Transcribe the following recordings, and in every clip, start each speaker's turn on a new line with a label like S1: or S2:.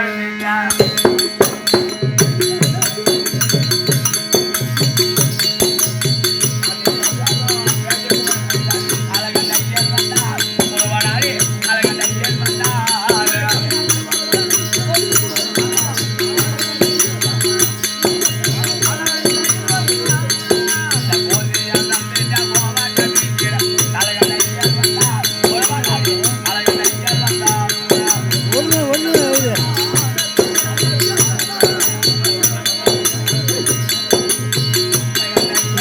S1: 二十一加
S2: 二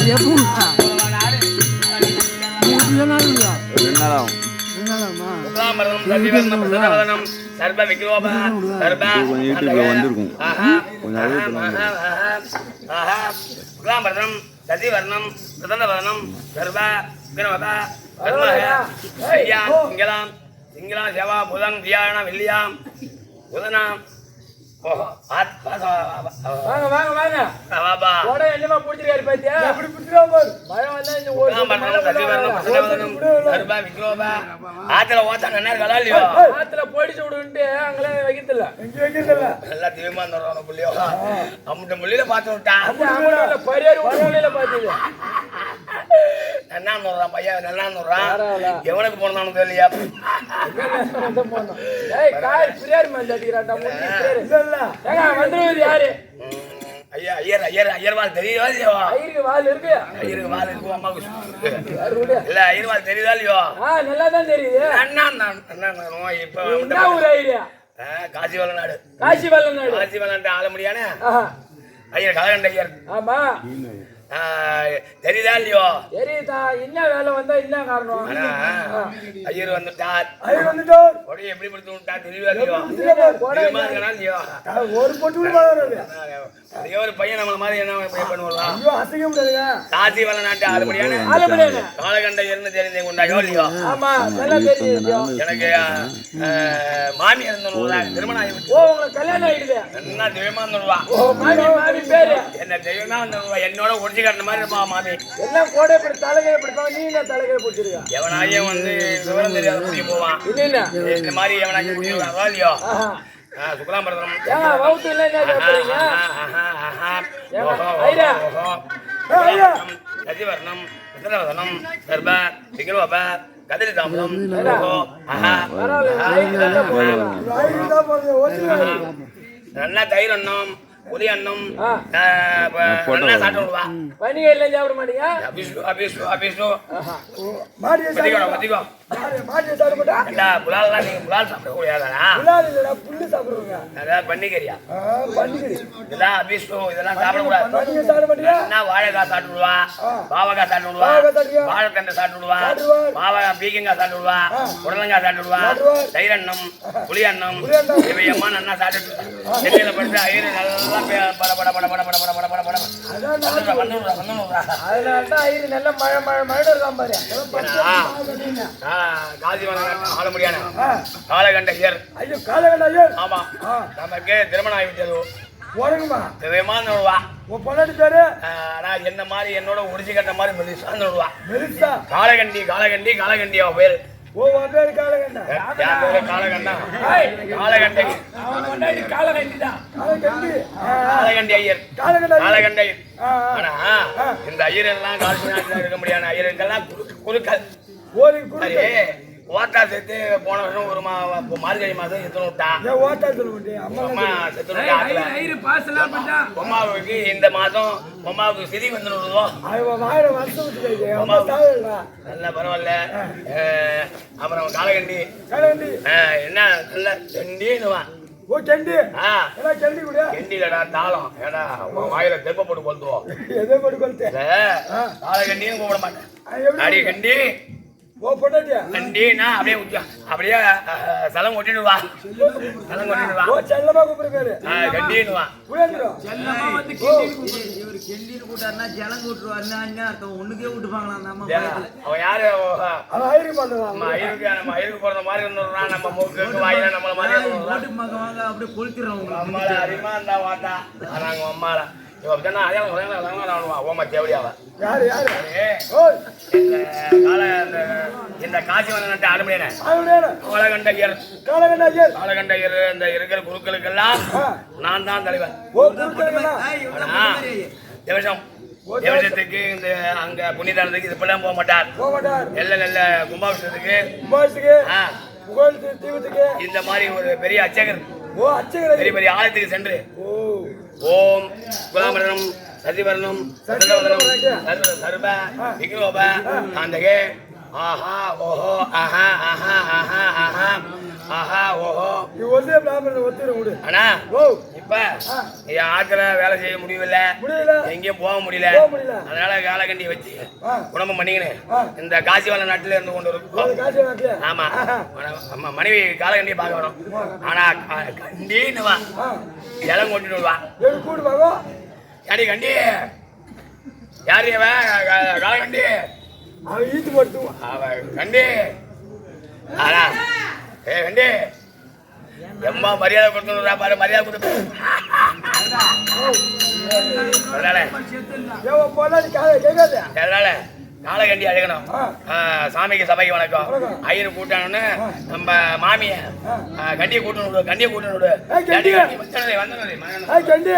S2: ఎప్పుడు வந்திருக்கும். கொஞ்சம்
S1: சதிவர்ணம் பிரதனவர்ணம் கர்வ வினோத கர்மஹ சிங்களாம் சிங்களாம் சிவா புதன் தியானம் இல்லியாம் புதனாம்
S3: வாங்க வாங்க பிடிச்சிருக்காரு பாத்தியா? எப்படி
S1: பிடிச்சிருவா ஆத்துல ஓத்தா நல்லா
S3: ஆத்துல போயிடுச்சு விடுன்ட்டு அங்கெல்லாம் வைக்கிறது இல்ல எங்க வைக்கிறது இல்ல
S1: நல்லா தீவிரமா இருந்தா புள்ளியோ. அம்முட்ட முள்ளியில பாத்து
S3: பாத்து நன்னா நூறுறான் பையா
S1: நல்லா நூறுறான் எவனுக்கு போனானு தெரியலையா?
S3: வந்துருவது யாரு?
S1: ஐயா ஐயர் ஐயர் ஐயர் வால் தெரியுதா இல்லையா?
S3: ஐயருக்கு வால் இருக்கு.
S1: ஐயருக்கு வால் இருக்கு அம்மாவுக்கு இல்ல ஐயர் வால் தெரியுதா இல்லையோ?
S3: நல்லா தான் தெரியுது.
S1: அண்ணா அண்ணா நான் இப்போ
S3: என்ன ஊர் ஐயா
S1: காசி வல்லநாடு
S3: காசி வல்லநாடு
S1: காசி வல்லநாடு ஆள முடியானே? ஐயர் கலகண்ட ஐயர்
S3: ஆமா.
S1: தெரியுதா இல்லையோ?
S3: தெரியுதா? என்ன வேலை வந்தா என்ன காரணம்?
S1: ஐயர் வந்துட்டார்.
S3: ஐயர் வந்துட்டோம்
S1: கொடி எப்படி பிடித்து விட்டா தெரியவா இல்லையோ?
S3: ஒரு பொட்டு
S1: அதே ஒரு பையன் நம்மள மாதிரி என்ன பையன் பண்ணுவான்?
S3: ஐயோ அசைக்க முடியாதுங்க.
S1: காசி வள நாட்டு ஆளுபடியான
S3: ஆலமணியானே
S1: காலகண்ட இருந்து தெரிந்து கொண்டாயோ இல்லையோ?
S3: ஆமா நல்லா தெரியுது
S1: எனக்கு மாமி இருந்தவங்களா திருமணம் ஆகி
S3: ஓ உங்களுக்கு கல்யாணம் ஆயிடுது.
S1: என்ன தெய்வமா இருந்துருவா
S3: ஓ மாமி மாமி பேரு.
S1: என்ன தெய்வமா இருந்துருவா என்னோட ஒடிச்சு பைத்தியக்காரன் மாதிரி இருப்பா மாமி.
S3: எல்லாம் கோடை இப்படி தலைகை பிடிப்பா நீ என்ன தலைகை பிடிச்சிருக்கா?
S1: எவனாயே வந்து விவரம் தெரியாத புரிய போவான்.
S3: இல்ல இல்ல
S1: இந்த மாதிரி எவனாயும் புரியுவாங்களா இல்லையோ
S3: சுக்கலாம்பரம் வவுத்து இல்லை
S1: கதிவர்ணம்
S3: விசலவசனம் சர்ப நல்லா
S1: தயிர் அண்ணம். புலி அண்ணம் சாப்பிட்டு விடுவா
S3: வணிகம் இல்லை சாப்பிட மாட்டீங்க
S1: நீங்க புலால் சாப்பிட கூடாதானா
S3: புல்லு சாப்பிடுவாங்க.
S1: இதெல்லாம் அபிஷோ இதெல்லாம் வாழைக்காய் சாப்பிட்டு விடுவா. பாவக்காய் சாப்பிட்டு வாழைத்தண்டை சாப்பிட்டு விடுவா. பாவக்காய் பீக்கங்காய் சாப்பிட்டு விடுவா. சாப்பிட்டு விடுவா. தயிரண்ணம் புளி
S3: அண்ணம்
S1: இவையம்மா நல்லா சாப்பிட்டு சென்னையில் படுத்து நல்லா காலகண்ட ஐயர்
S3: ஐயோ காலகண்ட ஐயர்
S1: ஆமா நமக்கு திருமணம் ஆகிவிட்டது
S3: போறேங்கம்மா
S1: தெரியமா நோடுவா
S3: உன் பொண்ணாடி பேரு
S1: என்ன மாதிரி என்னோட உரிச்சு கட்ட மாதிரி மெலிசா நோடுவா
S3: மெலிசா
S1: காலகண்டி காலகண்டி காலகண்டி அவ பேரு
S3: ஓ உன் பேரு காலகண்டா.
S1: காலகண்டா. காலகண்டை
S3: காலகண்டி
S1: ஐயர்.
S3: காலகண்ட ஐயர்.
S1: ஆனா இந்த ஐயர் எல்லாம் இருக்க முடியாது? ஐயர் எல்லாம்
S3: குறுக்கள்
S1: ஒரு
S3: குறுக்கே
S1: ஓட்டா செத்து போன வருஷம் ஒரு மா மார்கழி மாதம் செத்து விட்டா
S3: ஓட்டா செத்து அம்மா
S1: செத்து விட்டான் பொம்மாவுக்கு இந்த மாதம் பொம்மாவுக்கு சிதி வந்து நல்ல பரவாயில்ல. அப்புறம் காலகண்டி. என்ன நல்ல செண்டின்னுவான்
S3: ஓ செண்டி.
S1: ஆ.
S3: செண்டி கூட?
S1: செண்டிடா தாளம். ஏடா வாயில தெப்ப போட்டு கொளுத்துவோம்
S3: போட்டு கொளுத்து
S1: காலகண்டியும் கூப்பிட மாட்டேன். கண்டி அப்படியே அப்படியே சலம் கொட்டிட்டு வா. சலம் கொட்டிட்டு வா.
S3: செல்லமா கூப்பிடுற பேரு
S1: அஹ், கண்டின்னு வா.
S3: புரியுதுரோ
S4: இவர் கெண்டின்னு கூட்டாருன்னா ஜலம் கூட்டுருவாருன்னா அர்த்தம். ஒண்ணுக்கே விட்டுப்பாங்களா நம்ம
S1: ஏன், அவன் யாரு? அவன்
S3: அவன் ஐயரி பண்ணுவான்
S1: நம்ம ஐயருக்கு நம்ம ஐயருக்கு பிறந்த மாதிரி இருந்துடுறான். நம்ம மூக்கு வாயில நம்மள மாதிரி
S4: வாங்க அப்படியே கொளுத்திடுறோம் உங்களுக்கு.
S1: அம்மால அறிமா இருந்தா வாட்டா நாங்க அம்மால. இவ அப்படின்னா அதே ஓமா தேவடியாவ
S3: யாரு யாரு?
S1: இந்த கால இந்த இந்த காசி வந்து ஆளுமையான
S3: அவனேன
S1: காலகண்ட ஐயர்
S3: காலகண்ட ஐயர்
S1: காலகண்ட ஐயர் இந்த இருக்கிற குருக்களுக்கெல்லாம். நான் தான்
S4: மாதிரி.
S1: தேவசம். தேவசத்துக்கு இந்த அங்க புனிதானத்துக்கு இதுப்பெல்லாம் போக மாட்டார்.
S3: போக மாட்டார்
S1: நல்ல நல்ல கும்பாபிஷத்துக்கு
S3: தீவத்துக்கு.
S1: இந்த மாதிரி ஒரு பெரிய
S3: அச்சகரை
S1: பெரிய பெரிய ஆலயத்துக்கு சென்று.
S3: ஓ.
S1: ஓம் குலாமரணம் சதிவரணம் சர்வ சர்வ விக்ரோப காந்தகே ஆஹா ஓஹோ ஆஹா ஆஹா ஆஹா ஆஹா. ஆஹா ஓஹோ.
S3: நீ ஒன்றே பிராமணன் ஒத்துற விடு.
S1: அண்ணா
S3: ஓ.
S1: இப்ப என் ஆத்துல வேலை செய்ய
S3: முடியல.
S1: எங்கேயும் போக முடியல. அதனால காலகண்டி வச்சு. குடும்பம் பண்ணிக்கினு.
S3: ஆ.
S1: இந்த காசிவால நாட்டுல இருந்து கொண்டு இருக்கும் ஆமா. மனைவி காலகண்டியை பார்க்க வரும் ஆனா கண்டின்னு வா.
S3: ஆ.
S1: இளம் கொண்டு வா யாடி கண்டி. யாரு காலகண்டி
S3: அவன் ஈத்து படுத்துவான்
S1: அவ கண்டி. ஆனா ஏ கண்டி எம்மா மரியாதை கொடுத்துடுறா பாரு மரியாதை கொடுத்து அதனால
S3: ஏவ போனா நீ காலை கேட்காத
S1: அதனால காலகண்டி அழகணும் சாமிக்கு சபைக்கு வணக்கம். ஐயர் கூட்டானு நம்ம மாமிய கண்டியை கூட்டணும் கண்டியை கூட்டணும்
S3: கண்டி. கண்டி